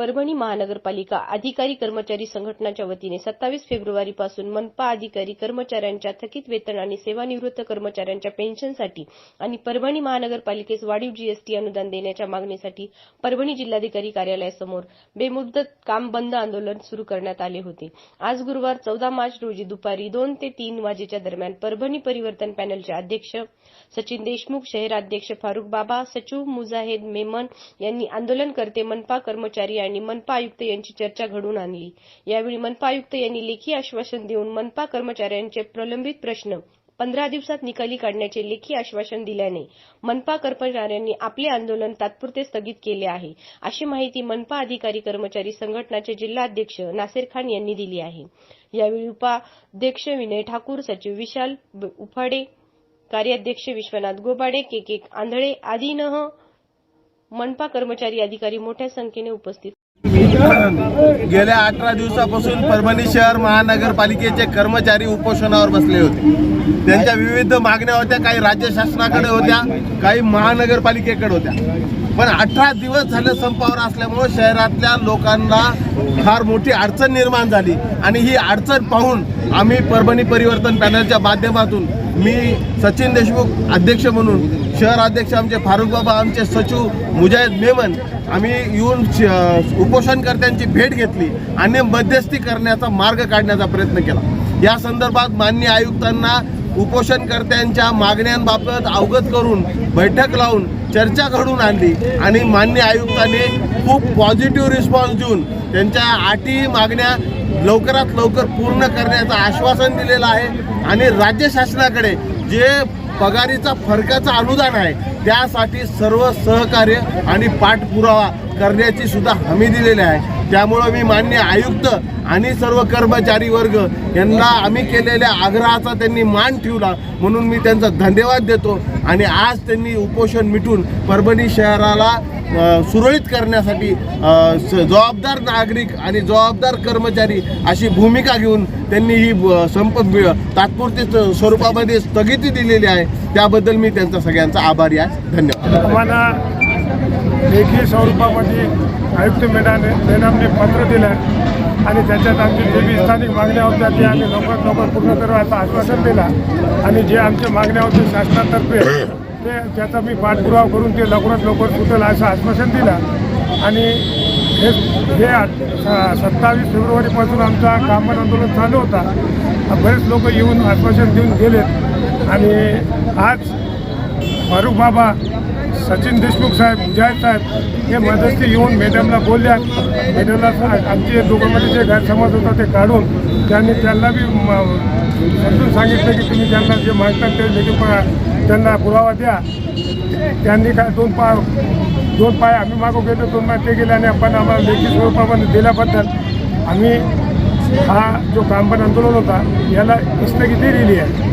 परभणी महानगरपालिका अधिकारी कर्मचारी संघटनाच्या वतीने सत्तावीस फेब्रुवारीपासून मनपा अधिकारी कर्मचाऱ्यांच्या थकीत वेतन आणि सेवानिवृत्त कर्मचाऱ्यांच्या पेन्शनसाठी आणि परभणी महानगरपालिकेस वाढीव जीएसटी अनुदान देण्याच्या मागणीसाठी परभणी जिल्हाधिकारी कार्यालयासमोर बेमुदत काम बंद आंदोलन सुरू करण्यात आले होते. आज गुरुवार चौदा मार्च रोजी दुपारी दोन ते तीन वाजेच्या दरम्यान परभणी परिवर्तन पॅनलचे अध्यक्ष सचिन देशमुख शहराध्यक्ष फारुख बाबा सचिव मुजाहेद मेमन यांनी आंदोलनकर्ते मनपा कर्मचारी आणि मनपा आयुक्त यांची चर्चा घडवून आणली. यावेळी मनपा आयुक्त यांनी लेखी आश्वासन देऊन मनपा कर्मचाऱ्यांचे प्रलंबित प्रश्न पंधरा दिवसात निकाली काढण्याचे लेखी आश्वासन दिल्याने मनपा कर्मचाऱ्यांनी आपले आंदोलन तात्पुरते स्थगित केले आहे अशी माहिती मनपा अधिकारी कर्मचारी संघटनाचे जिल्हाध्यक्ष नासेर खान यांनी दिली आहे. यावेळी उपाध्यक्ष विनय ठाकूर सचिव विशाल उफाडे कार्याध्यक्ष विश्वनाथ गोबाडे के के आंधळे आदींह मनपा कर्मचारी अधिकारी मोठ्या संख्येने उपस्थित गेल्या अठरा दिवसापासून परभणी शहर महानगरपालिकेचे कर्मचारी उपोषणावर बसले होते. त्यांच्या विविध मागण्या होत्या काही राज्य शासनाकडे होत्या काही महानगरपालिकेकडे होत्या. पण अठरा दिवस झाले संपावर असल्यामुळे शहरातल्या लोकांना फार मोठी अडचण निर्माण झाली. आणि ही अडचण पाहून आम्ही परभणी परिवर्तन पॅनलच्या माध्यमातून मी सचिन देशमुख अध्यक्ष म्हणून शहर अध्यक्ष आमचे फारुख बाबा आमचे सचिव मुजाहिद मेमन आम्ही येऊन श- उपोषणकर्त्यांची भेट घेतली आणि मध्यस्थी करण्याचा मार्ग काढण्याचा प्रयत्न केला. या संदर्भात मान्य आयुक्तांना उपोषणकर्त्यांच्या मागण्यांबाबत अवगत करून बैठक लावून चर्चा घडून आणली आणि मान्य आयुक्तांनी खूप पॉझिटिव्ह रिस्पॉन्स देऊन त्यांच्या आटी मागण्या लवकरात लवकर पूर्ण करण्याचं आश्वासन दिलेलं आहे. आणि राज्य शासनाकडे जे पगारीचा फरकाचं अनुदान आहे त्यासाठी सर्व सहकार्य आणि पाठपुरावा करण्याची सुद्धा हमी दिलेली आहे. त्यामुळं मी मान्य आयुक्त आणि सर्व कर्मचारी वर्ग यांना आम्ही केलेल्या आग्रहाचा त्यांनी मान ठेवला. म्हणून मी त्यांचा धन्यवाद देतो आणि आज त्यांनी उपोषण मिटून परभणी शहराला सुरळीत करण्यासाठी स- जबाबदार नागरिक आणि जबाबदार कर्मचारी अशी भूमिका घेऊन त्यांनी ही संप बि- तात्पुरती स्वरूपामध्ये स्थगिती दिलेली आहे. त्याबद्दल मी त्यांचा सगळ्यांचा आभारी आहे. धन्यवाद. लेखी स्वरूपामध्ये आयुक्त मॅडमने मॅडमने पत्र दिलं आणि त्याच्यात आमची जे बी स्थानिक मागण्या होत्या ते आम्ही लवकरात लवकर पूर्ण करण्याचं आश्वासन दिलं. आणि जे आमच्या मागण्या होत्या शासनातर्फे ते त्याचा मी पाठपुरावा करून ते लवकरात लवकर सुटेल असं आश्वासन दिलं. आणि हे हे स- सत्तावीस फेब्रुवारीपासून आमचा कामगार आंदोलन चालू होता. बरेच लोक येऊन आश्वासन देऊन गेलेत. आणि आज फारूक बाबा सचिन देशमुख साहेब मुजाहिद साहेब हे मध्यस्थी येऊन मॅडमला बोलल्या मॅडमला आमचे दोघांमध्ये जे गैरसमज होता ते काढून त्यांनी त्यांना बी समजून सांगितलं की तुम्ही त्यांना जे मागतात ते लेखी त्यांना पुरावा द्या. त्यांनी काय दोन पाय दोन पाय आम्ही मागं गेलो दोन पाय ते गेले आणि आपण आम्हाला लेखी स्वरूपामध्ये दिल्याबद्दल आम्ही हा जो कामगार आंदोलन होता याला स्थगिती दिली आहे.